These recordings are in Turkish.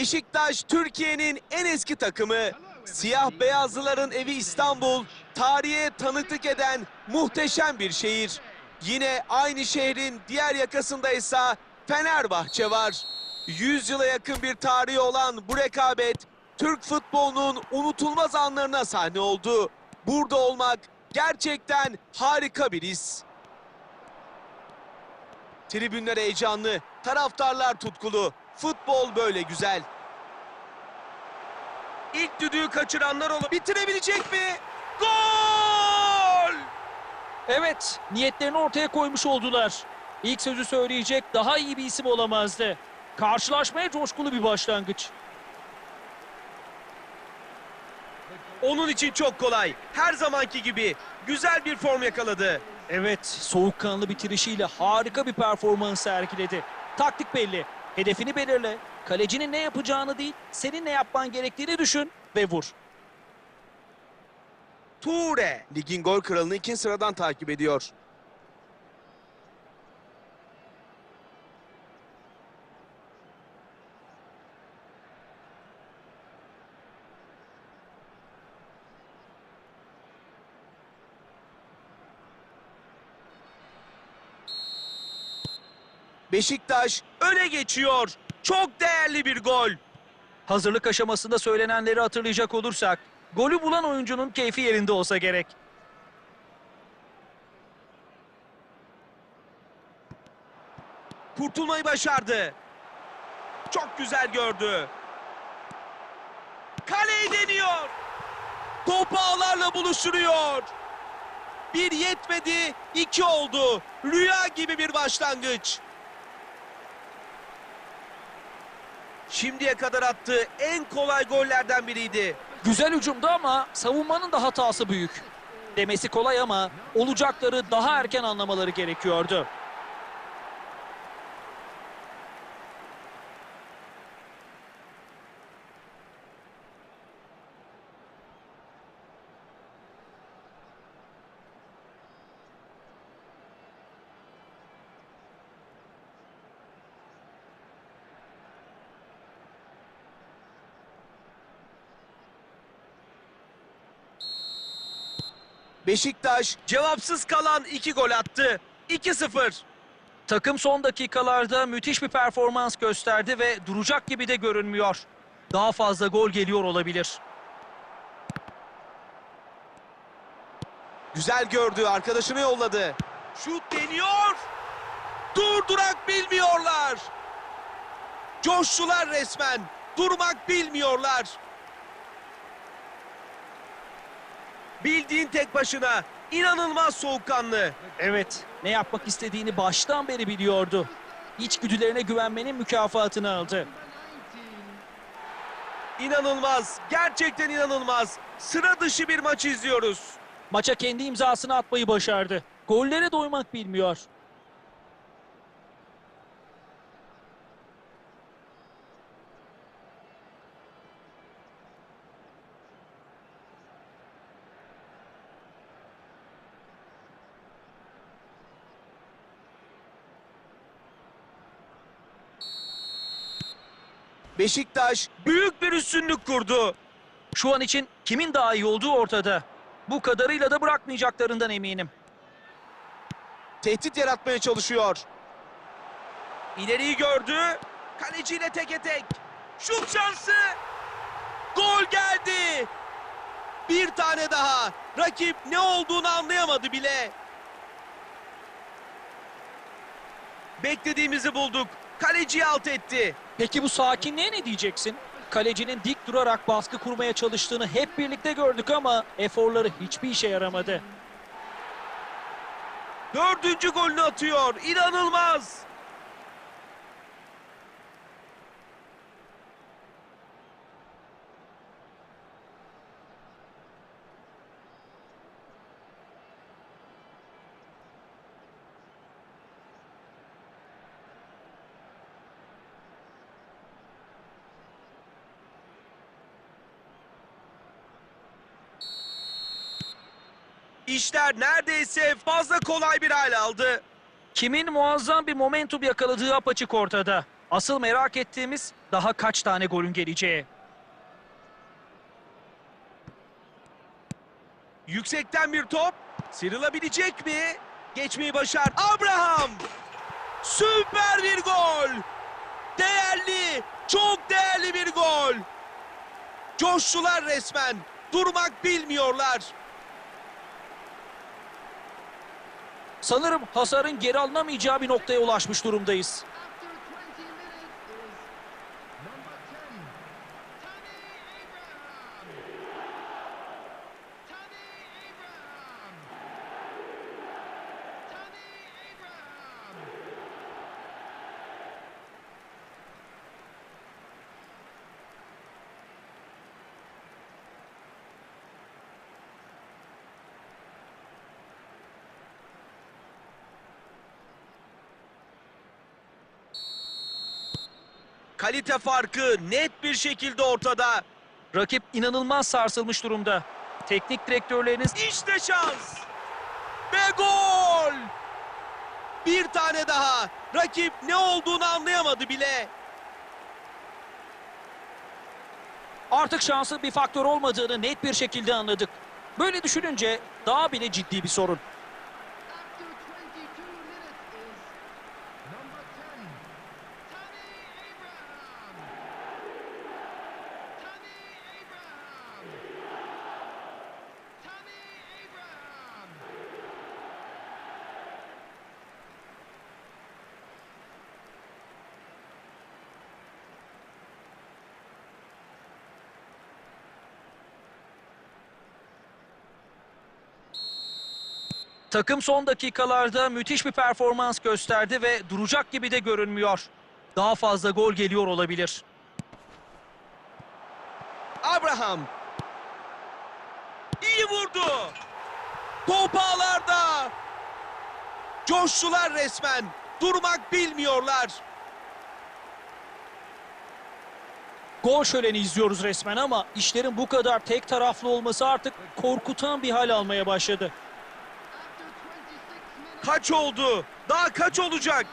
Beşiktaş Türkiye'nin en eski takımı. Siyah beyazlıların evi İstanbul, tarihe tanıklık eden muhteşem bir şehir. Yine aynı şehrin diğer yakasında ise Fenerbahçe var. 100 yıla yakın bir tarihi olan bu rekabet Türk futbolunun unutulmaz anlarına sahne oldu. Burada olmak gerçekten harika bir his. Tribünler heyecanlı, taraftarlar tutkulu. Futbol böyle güzel. İlk düdüğü kaçıranlar olur. Bitirebilecek mi? Gol! Evet, niyetlerini ortaya koymuş oldular. İlk sözü söyleyecek daha iyi bir isim olamazdı. Karşılaşmaya coşkulu bir başlangıç. Onun için çok kolay. Her zamanki gibi güzel bir form yakaladı. Evet, soğukkanlı bitirişiyle harika bir performans sergiledi. Taktik belli. Hedefini belirle. Kalecinin ne yapacağını değil, senin ne yapman gerektiğini düşün ve vur. Ture ligin gol kralını ikinci sıradan takip ediyor. Beşiktaş öne geçiyor. Çok değerli bir gol. Hazırlık aşamasında söylenenleri hatırlayacak olursak, golü bulan oyuncunun keyfi yerinde olsa gerek. Kurtulmayı başardı. Çok güzel gördü. Kaleyi deniyor. Topu ağlarla buluşturuyor. Bir yetmedi, iki oldu. Rüya gibi bir başlangıç. Şimdiye kadar attığı en kolay gollerden biriydi. Güzel hücumdu ama savunmanın da hatası büyük. Demesi kolay ama olacakları daha erken anlamaları gerekiyordu. Beşiktaş cevapsız kalan iki gol attı. 2-0. Takım son dakikalarda müthiş bir performans gösterdi ve duracak gibi de görünmüyor. Daha fazla gol geliyor olabilir. Güzel gördü, arkadaşını yolladı. Şut deniyor. Durdurak bilmiyorlar. Coştular resmen. Durmak bilmiyorlar. Bildiğin tek başına inanılmaz soğukkanlı. Evet, ne yapmak istediğini baştan beri biliyordu. İçgüdülerine güvenmenin mükafatını aldı. İnanılmaz, gerçekten inanılmaz. Sıra dışı bir maç izliyoruz. Maça kendi imzasını atmayı başardı. Gollere doymak bilmiyor. Beşiktaş büyük bir üstünlük kurdu. Şu an için kimin daha iyi olduğu ortada. Bu kadarıyla da bırakmayacaklarından eminim. Tehdit yaratmaya çalışıyor. İleriyi gördü. Kaleciyle teke tek. Şut şansı. Gol geldi. Bir tane daha. Rakip ne olduğunu anlayamadı bile. Beklediğimizi bulduk. Kaleciyi alt etti. Peki bu sakinliğe ne diyeceksin? Kalecinin dik durarak baskı kurmaya çalıştığını hep birlikte gördük ama eforları hiçbir işe yaramadı. Dördüncü golünü atıyor. İnanılmaz. İşler neredeyse fazla kolay bir hal aldı. Kimin muazzam bir momentum yakaladığı apaçık ortada. Asıl merak ettiğimiz daha kaç tane golün geleceği. Yüksekten bir top. Sıyrılabilecek mi? Geçmeyi başardı. Abraham! Süper bir gol! Değerli, çok değerli bir gol! Coştular resmen. Durmak bilmiyorlar. Sanırım hasarın geri alınamayacağı bir noktaya ulaşmış durumdayız. Kalite farkı net bir şekilde ortada. Rakip inanılmaz sarsılmış durumda. Teknik direktörleriniz İşte şans. Ve gol. Bir tane daha. Rakip ne olduğunu anlayamadı bile. artık şansın bir faktör olmadığını net bir şekilde anladık. Böyle düşününce daha bile ciddi bir sorun. Takım son dakikalarda müthiş bir performans gösterdi ve duracak gibi de görünmüyor. Daha fazla gol geliyor olabilir. Abraham. İyi vurdu. Top ağlarda. Coştular resmen. Durmak bilmiyorlar. Gol şöleni izliyoruz resmen ama işlerin bu kadar tek taraflı olması artık korkutan bir hal almaya başladı. After 26 minutes, Kaç oldu? Daha kaç olacak?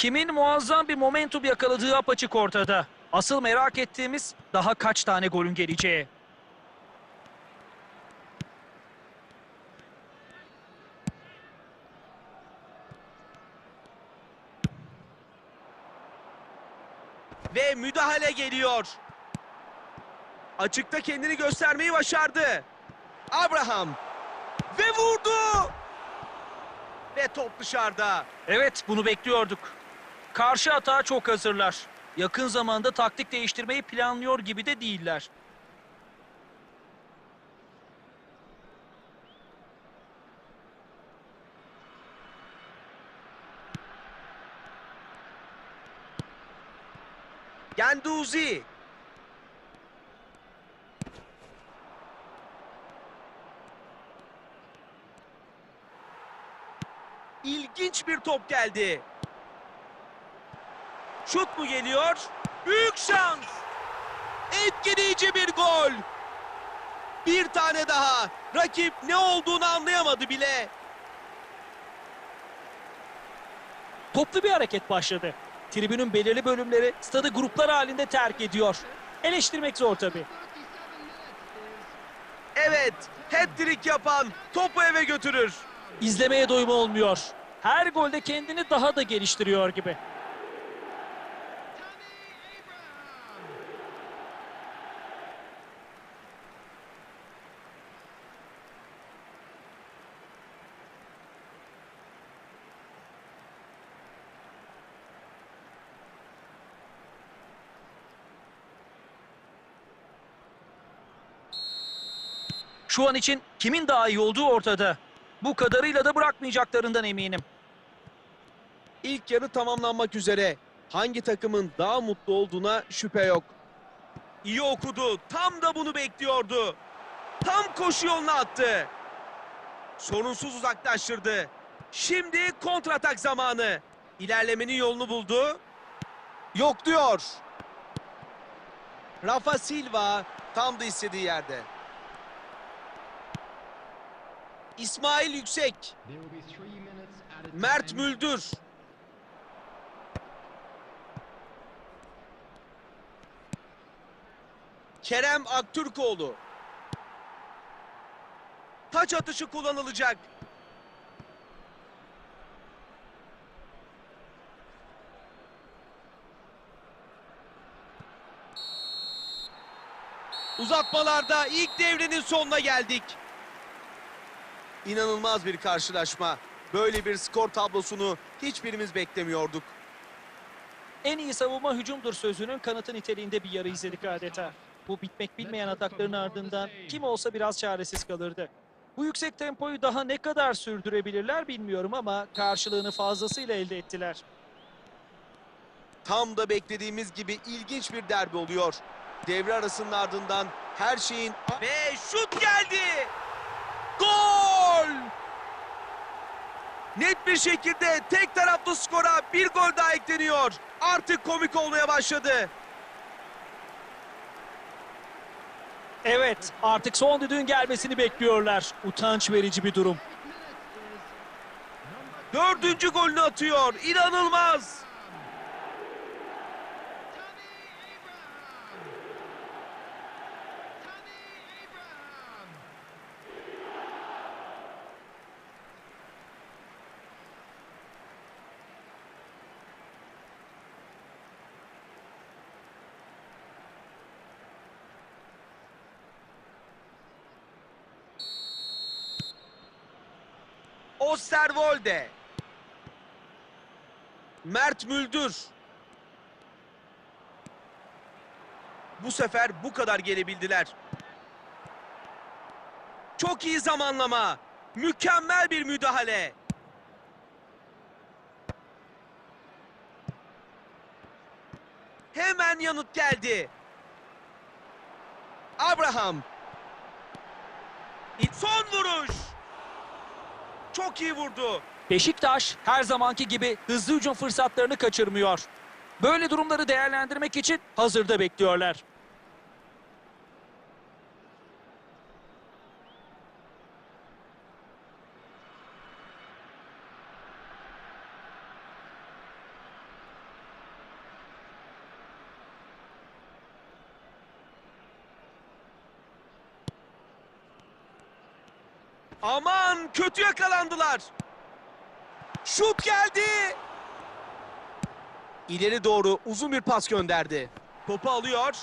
Kimin muazzam bir momentum yakaladığı apaçık ortada. Asıl merak ettiğimiz daha kaç tane golün geleceği. Ve müdahale geliyor. Açıkta kendini göstermeyi başardı. Abraham. Ve vurdu. Ve top dışarıda. Evet bunu bekliyorduk. Karşı atağa çok hazırlar. Yakın zamanda taktik değiştirmeyi planlıyor gibi de değiller. Genduzi. İlginç bir top geldi. Şut mu geliyor? Büyük şans. Etkileyici bir gol. Bir tane daha. Rakip ne olduğunu anlayamadı bile. Toplu bir hareket başladı. Tribünün belirli bölümleri stadı gruplar halinde terk ediyor. Eleştirmek zor tabii. 37 minutes is Evet, hat-trick yapan topu eve götürür. İzlemeye doyum olmuyor. Her golde kendini daha da geliştiriyor gibi. Şu an için kimin daha iyi olduğu ortada. Bu kadarıyla da bırakmayacaklarından eminim. İlk yarı tamamlanmak üzere. Hangi takımın daha mutlu olduğuna şüphe yok. İyi okudu. Tam da bunu bekliyordu. Tam koşu yoluna attı. Sorunsuz uzaklaştırdı. Şimdi kontratak zamanı. İlerlemenin yolunu buldu. Yok diyor. Rafa Silva tam da istediği yerde. İsmail Yüksek, Mert. Müldür. Kerem Aktürkoğlu. Taç atışı kullanılacak. Uzatmalarda ilk devrenin sonuna geldik. İnanılmaz bir karşılaşma. Böyle bir skor tablosunu hiçbirimiz beklemiyorduk. En iyi savunma hücumdur sözünün kanıtı niteliğinde bir yarı izledik adeta. Bu bitmek bilmeyen atakların ardından kim olsa biraz çaresiz kalırdı. Bu yüksek tempoyu daha ne kadar sürdürebilirler bilmiyorum ama karşılığını fazlasıyla elde ettiler. Tam da beklediğimiz gibi ilginç bir derbi oluyor. Devre arasının ardından her şeyin... Ve şut geldi! Gol! Net bir şekilde tek taraflı skora bir gol daha ekleniyor. Artık komik olmaya başladı. Evet, artık son düdüğün gelmesini bekliyorlar. Utanç verici bir durum. Dördüncü golünü atıyor. İnanılmaz! Osterwolde. Mert Müldür. Bu sefer bu kadar gelebildiler. Çok iyi zamanlama. Mükemmel bir müdahale. Hemen yanıt geldi. Abraham. Son vuruş. Çok iyi vurdu. Beşiktaş her zamanki gibi hızlı hücum fırsatlarını kaçırmıyor. Böyle durumları değerlendirmek için hazırda bekliyorlar. Kötü yakalandılar. Şut geldi. İleri doğru uzun bir pas gönderdi. Topu alıyor.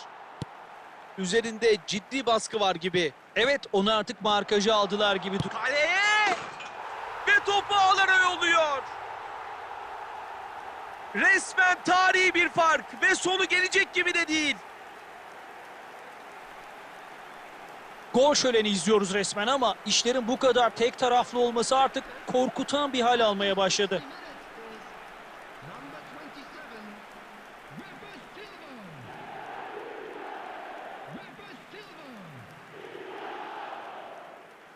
Üzerinde ciddi baskı var gibi. Evet, onu artık markajı aldılar gibi. Kaleye! Ve topu ağlara yolluyor. Resmen tarihi bir fark ve sonu gelecek gibi de değil. Gol şöleni izliyoruz resmen ama işlerin bu kadar tek taraflı olması artık korkutan bir hal almaya başladı. Number 27, Rafa Silva. Rafa Silva.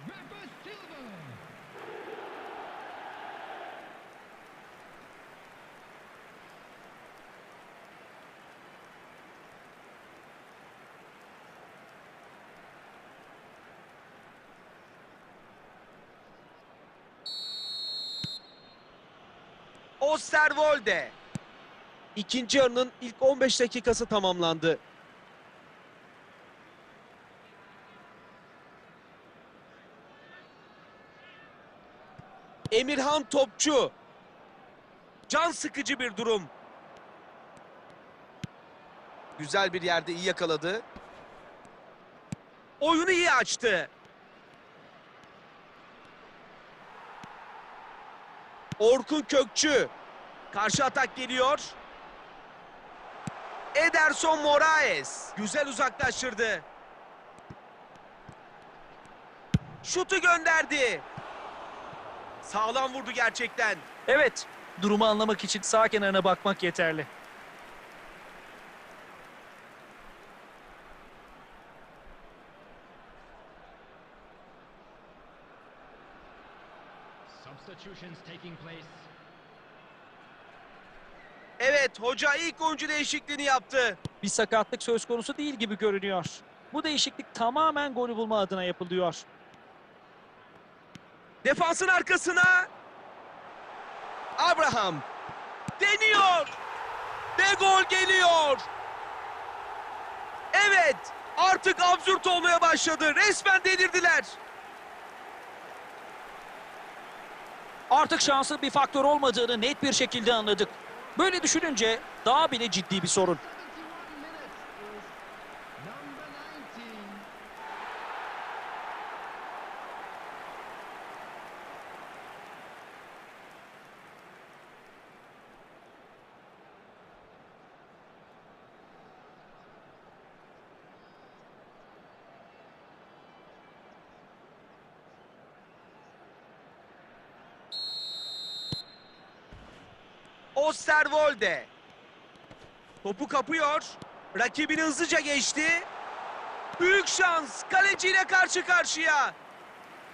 Rafa Silva. Osterwolde. İkinci yarının ilk 15 dakikası tamamlandı. Emirhan Topçu. Can sıkıcı bir durum. Güzel bir yerde iyi yakaladı. Oyunu iyi açtı. Orkun Kökçü. Karşı atak geliyor. Ederson Moraes. Güzel uzaklaştırdı. Şutu gönderdi. Sağlam vurdu gerçekten. Evet, durumu anlamak için sağ kenarına bakmak yeterli. Evet hoca ilk oyuncu değişikliğini yaptı. Bir sakatlık söz konusu değil gibi görünüyor. Bu değişiklik tamamen golü bulma adına yapılıyor. Defansın arkasına. Abraham deniyor. Ve gol geliyor. Evet artık absürt olmaya başladı. Resmen delirdiler. Artık şansın bir faktör olmadığını net bir şekilde anladık. Böyle düşününce daha bile ciddi bir sorun. Osterwolde. Topu kapıyor. Rakibini hızlıca geçti. Büyük şans. Kaleciyle karşı karşıya.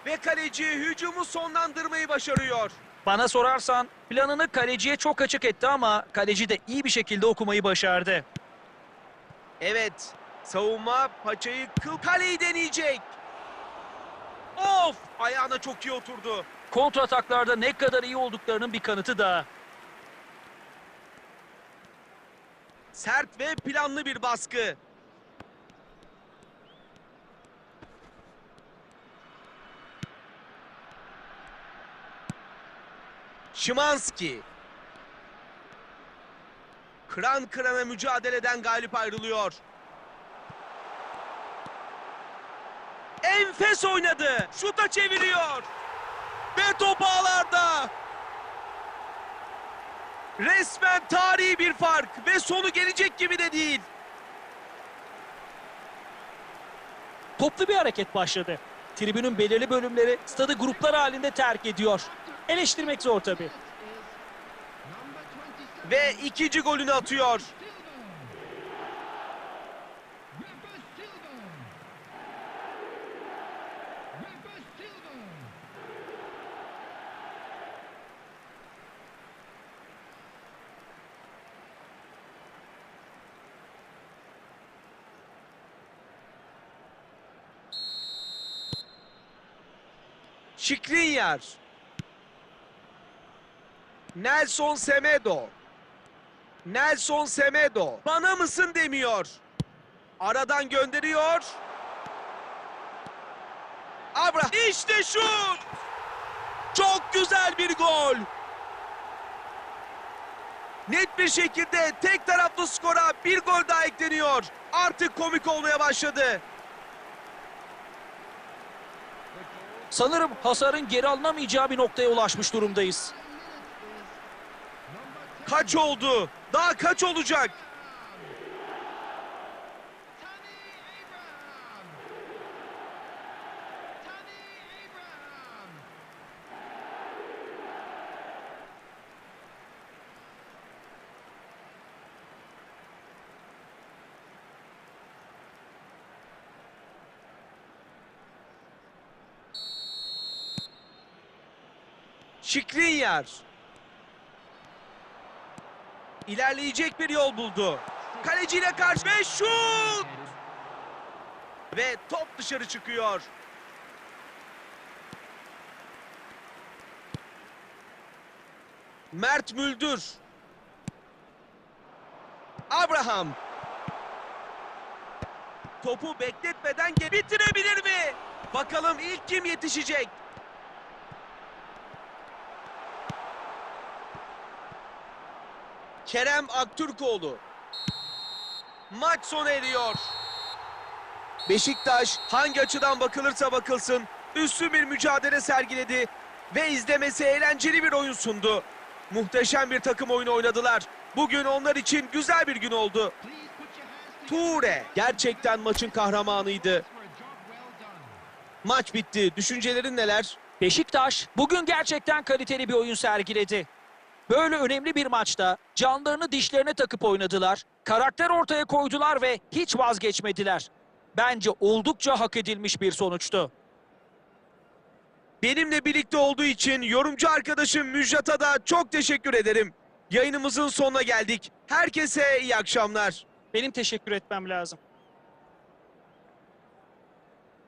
Ve kaleci hücumu sonlandırmayı başarıyor. Bana sorarsan planını kaleciye çok açık etti ama kaleci de iyi bir şekilde okumayı başardı. Evet. Savunma paçayı kıl kaleyi deneyecek. Of! Ayağına çok iyi oturdu. Kontrataklarda ne kadar iyi olduklarının bir kanıtı daha. Sert ve planlı bir baskı. Şimanski. Kıran kırana mücadeleden galip ayrılıyor. Enfes oynadı. Şuta çeviriyor. Ve top ağlarda. Resmen tarihi bir fark ve sonu gelecek gibi de değil. Toplu bir hareket başladı. Tribünün belirli bölümleri stadı gruplar halinde terk ediyor. Eleştirmek zor tabii. Is number 27. Ve ikinci golünü atıyor. Şikrinyar. Nelson Semedo. Nelson Semedo. Bana mısın demiyor. Aradan gönderiyor. Abraham. İşte şut. Çok güzel bir gol. Net bir şekilde tek taraflı skora bir gol daha ekleniyor. Artık komik olmaya başladı. Sanırım hasarın geri alınamayacağı bir noktaya ulaşmış durumdayız. Kaç oldu? Daha kaç olacak? Şikrinyar. İlerleyecek bir yol buldu. Kaleciyle karşı ve şut! Ve top dışarı çıkıyor. Mert Müldür. Abraham. Topu bekletmeden bitirebilir mi? Bakalım ilk kim yetişecek? Kerem Aktürkoğlu. Maç sona eriyor. Beşiktaş hangi açıdan bakılırsa bakılsın üstün bir mücadele sergiledi ve izlemesi eğlenceli bir oyun sundu. Muhteşem bir takım oyunu oynadılar. Bugün onlar için güzel bir gün oldu. Ture gerçekten maçın kahramanıydı. Maç bitti. Düşüncelerin neler? Beşiktaş bugün gerçekten kaliteli bir oyun sergiledi. Böyle önemli bir maçta canlarını dişlerine takıp oynadılar, karakter ortaya koydular ve hiç vazgeçmediler. Bence oldukça hak edilmiş bir sonuçtu. Benimle birlikte olduğu için yorumcu arkadaşım Müjdat'a da çok teşekkür ederim. Yayınımızın sonuna geldik. Herkese iyi akşamlar. Benim teşekkür etmem lazım.